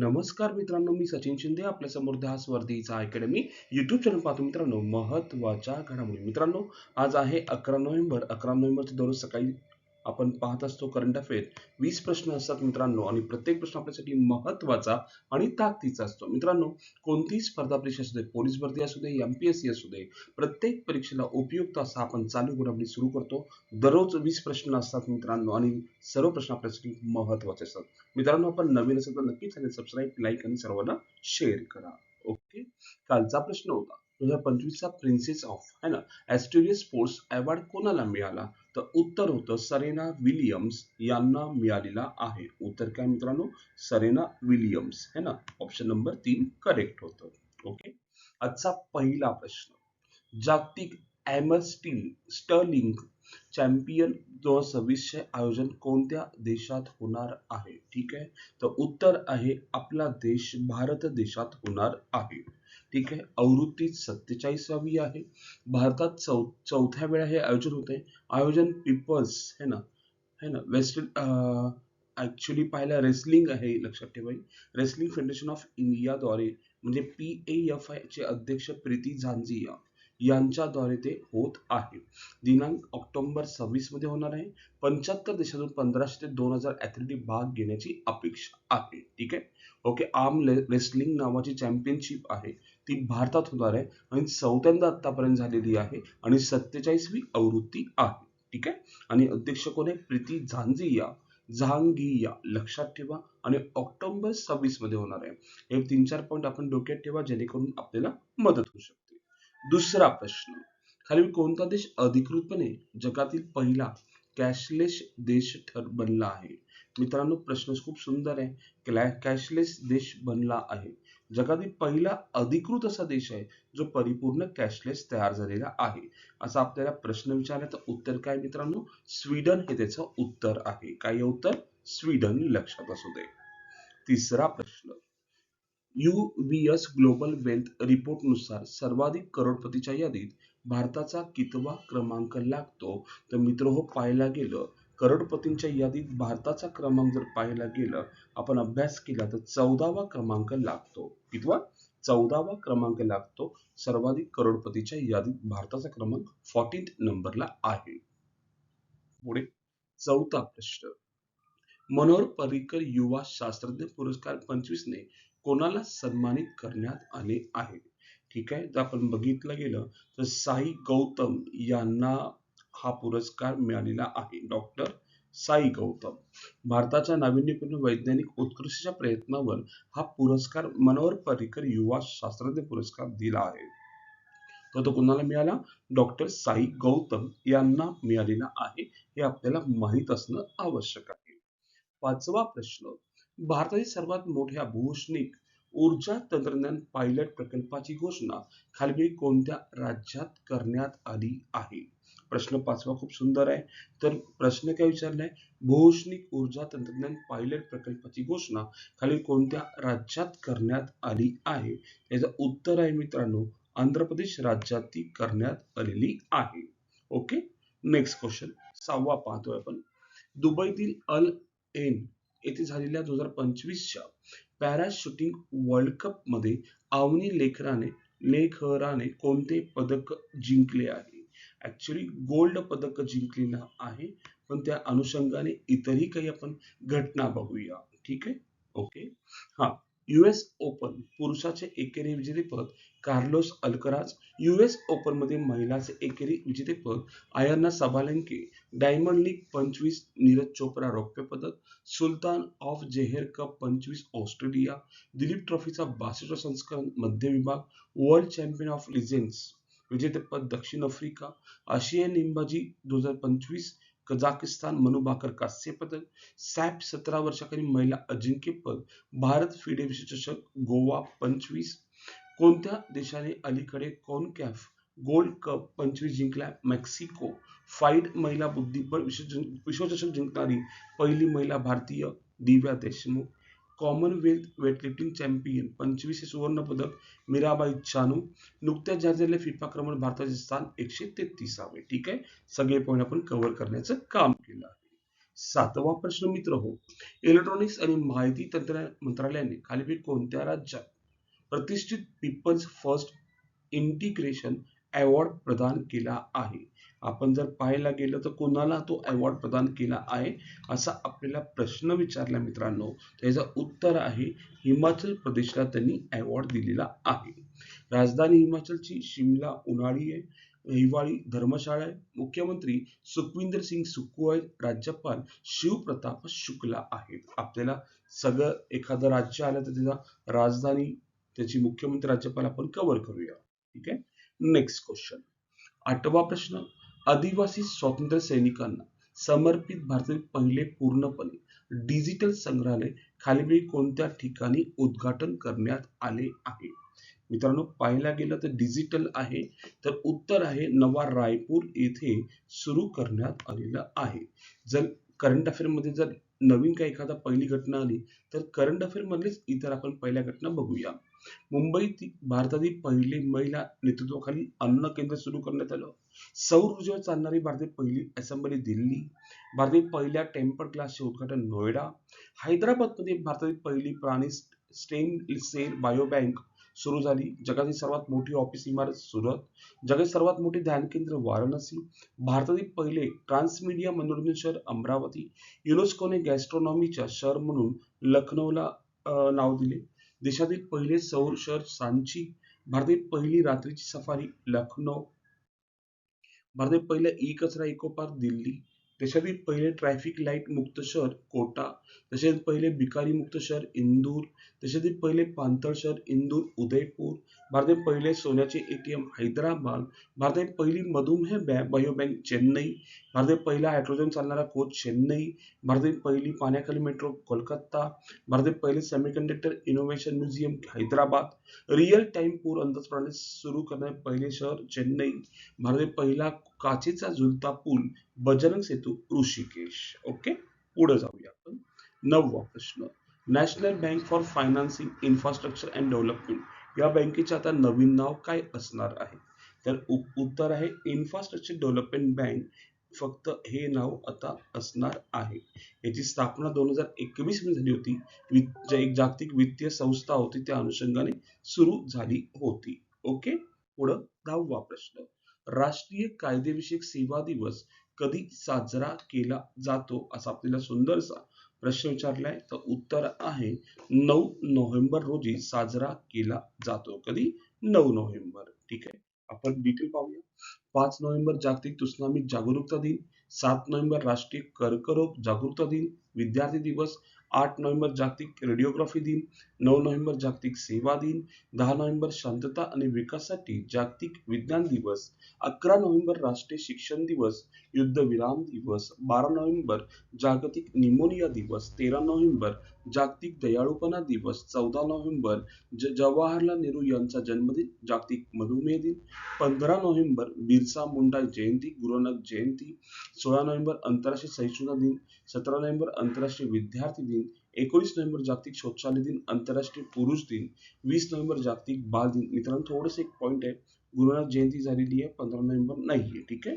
नमस्कार मित्रांनो मी सचिन शिंदे आपल्यासमोर दहा वर्धीचा अकॅडमी युट्यूब चॅनल पाहतो मित्रांनो महत्त्वाच्या घडामोडी. मित्रांनो आज आहे अकरा नोव्हेंबर. अकरा नोव्हेंबरच्या दररोज सकाळी आपण पाहत असतो करंट अफेअर वीस प्रश्न असतात मित्रांनो आणि प्रत्येक प्रश्न आपल्यासाठी महत्त्वाचा आणि ताकदीचा असतो. मित्रांनो कोणतीही स्पर्धा परीक्षा असू दे पोलीस भरती असू दे एम पी एस सी असू दे प्रत्येक परीक्षेला उपयुक्त असा आपण चालू घडामोडी सुरू करतो. दररोज वीस प्रश्न असतात मित्रांनो आणि सर्व प्रश्न आपल्यासाठी महत्त्वाचे असतात. मित्रांनो आपण नवीन असेल तर नक्की चॅनल सबस्क्राईब लाईक आणि सर्वांना शेअर करा. ओके कालचा प्रश्न होता. दोन हजार पंचवीसचा प्रिन्सेस ऑफ है ना? ॲस्ट्रेलिया स्पोर्ट्स अवॉर्ड कोणाला मिळाला? तर उत्तर होतं सरेना विलियम्स यांना मिळालेला आहे. उत्तर काय मित्रांनो? सरेना विलियम्स है ना? ऑप्शन नंबर तीन करेक्ट होतं. ओके आजचा पहिला प्रश्न. जागतिक ॲमर स्टील स्टर्लिंग चॅम्पियन दोन हजार सव्वीसचे आयोजन कोणत्या देशात होणार आहे? ठीक आहे? तर उत्तर आहे आपला देश भारत देशात होणार आहे. ठीक आहे? आवृत्ती सत्तेचाळीसावी आहे. भारतात चौ चौथ्या वेळा हे आयोजन होते आयोजन पीपल्स है ना? है ना? वेस्ट ॲक्च्युली पाहायला रेसलिंग आहे लक्षात ठेवा रेसलिंग फेडरेशन ऑफ इंडियाद्वारे म्हणजे पी ए एफ आय चे अध्यक्ष प्रीती झांझिया यांच्याद्वारे ते होत आहे. दिनांक ऑक्टोबर सव्वीसमध्ये होणार आहे. पंच्याहत्तर देशातून पंधराशे ते दोन हजार ॲथलेटिक भाग घेण्याची अपेक्षा आहे. ठीक आहे? ओके आर्म रेसलिंग नावाची चॅम्पियनशिप आहे. ती भारतात होणार आहे आणि चौथ्यांदा आतापर्यंत झालेली आहे आणि सत्तेचाळीसवी आवृत्ती आहे. ठीक आहे? आणि अध्यक्ष कोण आहे? प्रीती झांझिया. जहांगीया लक्षात ठेवा. आणि ऑक्टोबर सव्वीसमध्ये होणार आहे. हे तीन चार पॉईंट आपण डोक्यात ठेवा जेणेकरून आपल्याला मदत होऊ शकते. दुसरा प्रश्न. खालील कोणता देश अधिकृतपणे जगातील पहिला कॅशलेस देश ठर बनला आहे? मित्रांनो प्रश्न खूप सुंदर आहे. कॅशलेस देश बनला आहे. जगातील पहिला अधिकृत असा देश आहे जो परिपूर्ण कॅशलेस तयार झालेला आहे. असा आपल्याला प्रश्न विचारला तर उत्तर काय मित्रांनो? स्वीडन हे त्याचं उत्तर आहे. काय उत्तर? स्वीडन लक्षात असू दे. तिसरा प्रश्न. एस ग्लोबल वेल्थ रिपोर्टनुसार सर्वाधिक करोडपतीच्या यादीत भारताचा कितवा क्रमांक लागतो? तर मित्र हो पाहायला गेलं करोडपतींच्या यादीत भारताचा क्रमांक जर पाहायला गेलं आपण अभ्यास केला तर चौदावा क्रमांक लागतो. कितवा? चौदावा क्रमांक लागतो. सर्वाधिक करोडपतीच्या यादीत भारताचा क्रमांक फॉर्टीन नंबरला आहे. पुढे चौथा प्रश्न. मनोहर पर्रिकर युवा शास्त्रज्ञ पुरस्कार पंचवीसने कोणाला सन्मानित करण्यात आले आहे? ठीक आहे जर आपण बघितलं गेलं तर साई गौतम यांना हा पुरस्कार मिळालेला आहे. डॉक्टर साई गौतम. भारताच्या नाविन्यपूर्ण वैज्ञानिक उत्कृष्टच्या प्रयत्नावर हा पुरस्कार मनोहर पर्रिकर युवा शास्त्रज्ञ पुरस्कार दिला आहे. तर तो कोणाला मिळाला? डॉक्टर साई गौतम यांना मिळालेला आहे. हे आपल्याला माहीत असणं आवश्यक आहे. पाचवा प्रश्न. भारतातील सर्वात मोठ्या भूषणिक ऊर्जा तंत्रज्ञान पायलट प्रकल्पाची घोषणा खालील कोणत्या राज्यात करण्यात आली आहे? प्रश्न पाचवा खूप सुंदर आहे. तर प्रश्न काय विचारलाय? भूषणिक ऊर्जा तंत्रज्ञान पायलट प्रकल्पाची घोषणा खालील कोणत्या राज्यात करण्यात आली आहे? याचं उत्तर आहे मित्रांनो आंध्र प्रदेश राज्यात ती करण्यात आलेली आहे. ओके? नेक्स्ट क्वेश्चन सहावा पाहतोय आपण. दुबईतील अल एन येथे झालेल्या दोन हजार पंचवीसच्या पॅरा शूटिंग वर्ल्ड कपमध्ये आवनी लेखराने लेखराने कोणते पदक जिंकले आहे? ऍक्च्युली गोल्ड पदक जिंकलेलं आहे पण त्या अनुषंगाने इतरही काही आपण घटना बघूया. ठीक आहे? ओके हा. युएस ओपन पुरुषाचे एकेरी विजेतेपद कार्लोस अल्कराज. युएस ओपनमध्ये महिलाचे एकेरी विजेतेपद आयर्ना सबालेंके डायमंड लीग पंचवीस नीरज चोप्रा रौप्य पदक सुलतान ऑफ जेहेर कप पंचवीस ऑस्ट्रेलिया. दिलीप ट्रॉफीचा बासष्ट संस्करण मध्य विभाग वर्ल्ड चॅम्पियन ऑफ लिजेंड्स विजेतेपद दक्षिण आफ्रिका. आशियाई नेमबाजी दोन हजार पंचवीस कझाकिस्तान मनु बाकर कांस्य पदक सॅप सतरा वर्षाखाली महिला अजिंक्यपद भारत फिडे विश्वचषक गोवा पंचवीस, कोणत्या देशाने अलीकडे कॉनकॅफ गोल्ड कप पंचवीस जिंकला, मेक्सिको, फाईट महिला बुद्धिबळ विश्व विश्वचषक जिंकणारी पहिली महिला भारतीय Divya Deshmukh. Commonwealth weightlifting champion पंचवीस सुवर्ण पदक मीराबाई चानू नुकत्याच जाहीर झालेल्या फिफा क्रमांक भारताचे स्थान एकशे तेहतीसावे. ठीक आहे? सगळे पॉईंट आपण कव्हर करण्याचं काम केलं आहे. सातवा प्रश्न मित्र हो इलेक्ट्रॉनिक्स आणि माहिती तंत्र मंत्रालयाने खाली कोणत्या राज्यात प्रतिष्ठित पीपल्स फर्स्ट इंटिग्रेशन अवॉर्ड प्रदान केला आहे? आपण जर पाहायला गेलं तर कोणाला तो अवॉर्ड प्रदान केला आहे? असा आपल्याला प्रश्न विचारला मित्रांनो. त्याचं उत्तर आहे हिमाचल प्रदेशला त्यांनी अवॉर्ड दिलेला आहे. राजधानी हिमाचलची शिमला उन्हाळी आहे हिवाळी धर्मशाळा आहे. मुख्यमंत्री सुखविंदर सिंग सुक्कू आहेत. राज्यपाल शिवप्रताप शुक्ला आहेत. आपल्याला सगळं एखादं राज्य आलं तर त्याचा राजधानी त्याची मुख्यमंत्री राज्यपाल आपण कव्हर करूया. ठीक आहे? नेक्स्ट क्वेश्चन आठवा प्रश्न. आदिवासी स्वातंत्र्य सैनिकांना समर्पित भारतातील पहिले पूर्णपणे डिजिटल संग्रहालय खालील कोणत्या ठिकाणी उद्घाटन करण्यात आले आहे? मित्रांनो पाहायला गेलं तर डिजिटल आहे तर उत्तर आहे नवा रायपूर येथे सुरू करण्यात आलेलं आहे. जर करंट अफेअरमध्ये जर नवीन काही एखादा पहिली घटना आली तर करंट अफेअरमधलेच इतर आपण पहिल्या घटना बघूया. मुंबईत भारतातील पहिली महिला नेतृत्वाखाली अन्न केंद्र सुरू करण्यात आलं. सौर ऊर्जेवर चालणारी भारतीय पहिली असेंब्ली दिल्ली भारतातील पहिल्या टेम्पर क्लासचे उद्घाटन नोएडा हैदराबादमध्ये भारतातील पहिली प्राणी स्टेन सेल बायोबँक सुरू झाली. जगातील सर्वात मोठी ऑफिस इमारत सुरत. जगातील सर्वात मोठे ध्यान केंद्र वाराणसी. भारतातील पहिले ट्रान्समीडिया मनोरंजन शहर अमरावती. युनेस्कोने गॅस्ट्रॉनॉमीच्या शहर म्हणून लखनौला नाव दिले. देशातील पहिले सौर शहर सांची. भारतातील पहिली रात्रीची सफारी लखनौ. भारतात पहिले ई कचरा इको पार्क दिल्ली. देशातील पहिले ट्रॅफिक लाइट मुक्त शहर कोटा. तसेच पहिले भिकारी मुक्त शहर इंदूर. देशातील पहिले पाणथळ शहर इंदूर उदयपूर. भारतात पहिले सोन्याचे एटीएम हैदराबाद. भारतात पहिली मधुमेह बँक बायो बँक चेन्नई. भारतात पहिला हायड्रोजन चालणारा कोच चेन्नई. भारतात पहिली पाण्याखाली मेट्रो कोलकाता. भारतात पहिले semiconductor innovation museum Hyderabad. Real time पूर अंदाज प्रणाली सुरू करणारे पहिले शहर चेन्नई. भारतात पहिला काचेचा झुलता पूल बजरंग सेतू ऋषिकेश. ओके पुढे जाऊया आपण. नववा प्रश्न. National Bank for Financing Infrastructure and Development या बँकेचे आता नवीन नाव काय असणार आहे? तर उत्तर आहे इन्फ्रास्ट्रक्चर डेव्हलपमेंट बँक फक्त हे नाव आता असणार आहे. याची स्थापना दोन हजार एकवीसमध्ये झाली होती. एक जागतिक वित्तीय संस्था होती त्या अनुषंगाने सुरू झाली होती. ओके पुढं दहावा प्रश्न. राष्ट्रीय कायदेविषयक सेवा दिवस कधी साजरा केला जातो असा आपल्याला सुंदरसा प्रश्न विचारलाय. तर उत्तर आहे नऊ नोव्हेंबर रोजी साजरा केला जातो. कधी? नऊ नोव्हेंबर. ठीक आहे. आपण डिटेल पाहूया. पाच नोव्हेंबर जागतिक तुसनामी जागरूकता दिन सात नोव्हेंबर राष्ट्रीय कर्करोग जागरूकता दिन विद्यार्थी दिवस आठ नोव्हेंबर जागतिक रेडिओग्राफी दिन नऊ नोव्हेंबर जागतिक सेवा दिन दहा नोव्हेंबर शांतता आणि विकासासाठी जागतिक विज्ञान दिवस अकरा नोव्हेंबर राष्ट्रीय शिक्षण दिवस युद्धविराम दिवस बारा नोव्हेंबर जागतिक निमोनिया दिवस तेरा नोव्हेंबर जागतिक दयाळूपणा दिवस चौदा नोव्हेंबर ज जवाहरलाल नेहरू यांचा जन्मदिन जागतिक मधुमेह दिन. पंधरा नोव्हेंबर बिरसा मुंडा जयंती गुरुनानक जयंती. सोळा नोव्हेंबर आंतरराष्ट्रीय सहिष्णुता दिन. सतरा नोव्हेंबर आंतरराष्ट्रीय विद्यार्थी दिन. एकोणीस नोव्हेंबर जागतिक शौचालय दिन आंतरराष्ट्रीय पुरुष दिन. वीस नोव्हेंबर जागतिक बाल दिन. मित्रांनो थोडंसं एक पॉईंट आहे. गुरुनाथ जयंती झालेली आहे पंधरा नोव्हेंबर नाही आहे ठीक आहे?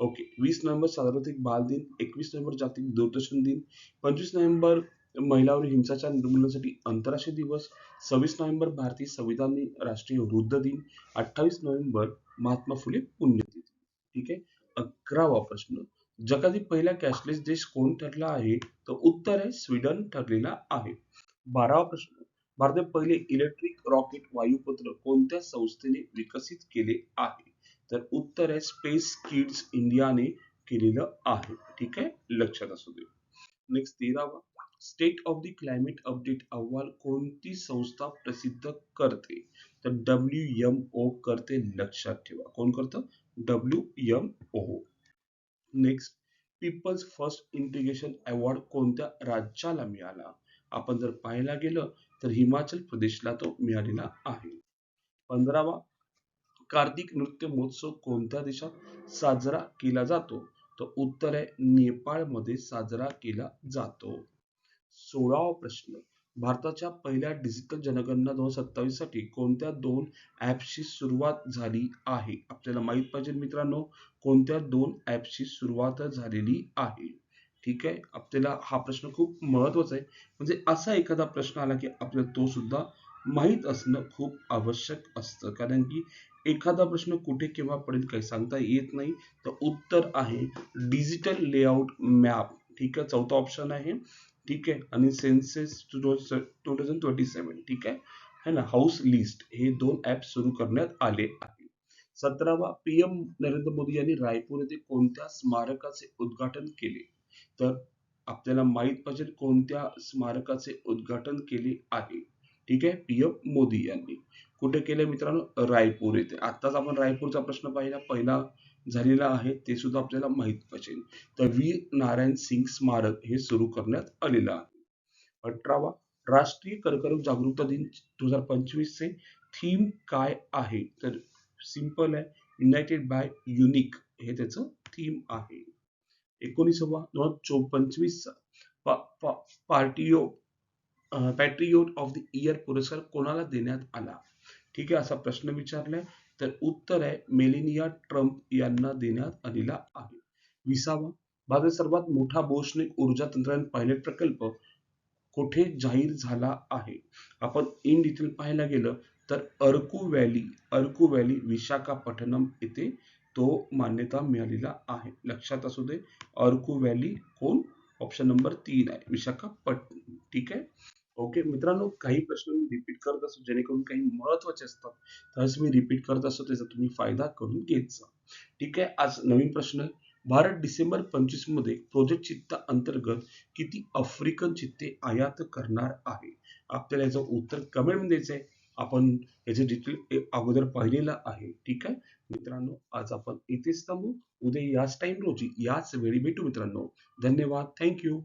ओके. वीस नोव्हेंबर सार्वत्रिक बाल दिन. एकवीस नोव्हेंबर जागतिक दूरदर्शन दिन. पंचवीस नोव्हेंबर महिलावर हिंसाचार निर्मूलनासाठी आंतरराष्ट्रीय दिवस सव्वीस नोव्हेंबर भारतीय संविधान दिन राष्ट्रीय वृद्ध दिन अठ्ठावीस नोव्हेंबर महात्मा फुले पुण्यतिथी. ठीक आहे? अकरावा प्रश्न. जगातील पहिला कॅशलेस देश कोण ठरला आहे? तर उत्तर आहे स्वीडन ठरलेला आहे. बारावा प्रश्न. भारतात पहिले इलेक्ट्रिक रॉकेट वायुपत्र कोणत्या संस्थेने विकसित केले आहे? तर उत्तर आहे स्पेस किड्स इंडियाने केलेलं आहे. ठीक आहे? लक्षात असू दे. नेक्स्ट तेरावा. State of the Climate update अहवाल कोणती संस्था प्रसिद्ध करते? तर डब्ल्यू एम ओ करते लक्षात ठेवा. कोण करतं? W M O next People's First integration award कोणत्या राज्याला मिळाला? आपण जर पाहायला गेलं तर हिमाचल प्रदेशला तो मिळालेला आहे. पंधरावा कार्तिक नृत्य महोत्सव कोणत्या देशात साजरा केला जातो? तर उत्तर आहे नेपाळमध्ये साजरा केला जातो. सोळावा प्रश्न. भारताच्या पहिल्या डिजिटल जनगणना दोन सत्तावीससाठी कोणत्या दोन ऍप्सची सुरुवात झाली आहे? आपल्याला माहीत पाहिजे मित्रांनो कोणत्या दोन ऍप्सची सुरुवात झालेली आहे? ठीक आहे? आपल्याला हा प्रश्न खूप महत्त्वाचा आहे. म्हणजे असा एखादा प्रश्न आला की आपल्याला तो सुद्धा माहीत असणं खूप आवश्यक असतं. कारण की एखादा प्रश्न कुठे केव्हा पडेल काही सांगता येत नाही तर उत्तर आहे डिजिटल लेआउट मॅप ठीक आहे? चौथा ऑप्शन आहे ठीक आहे? आणि census two thousand twenty seven ठीक आहे? है ना? हाऊस लिस्ट हे दोन ऍप सुरू करण्यात आले आहे सतरावा पी एम नरेंद्र मोदी यांनी रायपूर येथे कोणत्या स्मारकाचे उद्घाटन केले? तर आपल्याला माहीत पाहिजे कोणत्या स्मारकाचे उद्घाटन केले आहे. ठीक आहे? पी एम मोदी यांनी. कुठे केले मित्रांनो? रायपूर येथे. आत्ताच आपण रायपूरचा प्रश्न पाहिला. पहिला झालेला आहे ते सुद्धा आपल्याला माहीत पाहिजे तर वीर नारायण सिंग स्मारक हे सुरू करण्यात आलेलं आहे. अठरावा राष्ट्रीय कर्करोग जागरूकता दिन दोन हजार पंचवीस चे थीम काय आहे? तर सिंपल आहे युनायटेड बाय युनिक हे त्याचं थीम आहे. एकोणीसवा दोन हजार पंचवीसचा पार्टिओ पॅट्रियोट ऑफ द इयर पुरस्कार कोणाला देण्यात आला? ठीक आहे असा प्रश्न विचारलाय. तर उत्तर आहे मेलिनिया ट्रम्प यांना देण्यात आलेला आहे. विसावा भारत सर्वात मोठा बोशनिक ऊर्जा तंत्रज्ञान पायलट प्रकल्प कुठे जाहीर झाला आहे? आपण इन डिटेल पाहायला गेलं तर अर्कू व्हॅली अर्कू व्हॅली विशाखापट्टणम येथे तो मान्यता मिळालेला आहे. लक्षात असू दे अर्कू व्हॅली कोण? ऑप्शन नंबर तीन आहे. विशाखापट्टणम. ठीक आहे? ओके मित्रांनो काही प्रश्न मी रिपीट करत असतो जेणेकरून काही महत्त्वाचे असतात. त्यावेळेस मी रिपीट करत असतो त्याचा तुम्ही फायदा करून घेत जा. ठीक आहे आज नवीन प्रश्न. भारत डिसेंबर पंचवीसमध्ये प्रोजेक्ट चित्ता अंतर्गत किती आफ्रिकन चित्ते आयात करणार आहे? आपल्याला याचं उत्तर कमेंटमध्ये द्यायचं आहे आपण याचे डिटेल अगोदर पाहिलेलं आहे. ठीक आहे? मित्रांनो आज आपण इथेच थांबू. उद्या याच टाइम रोजी याच वेळी भेटू मित्रांनो. धन्यवाद. थँक्यू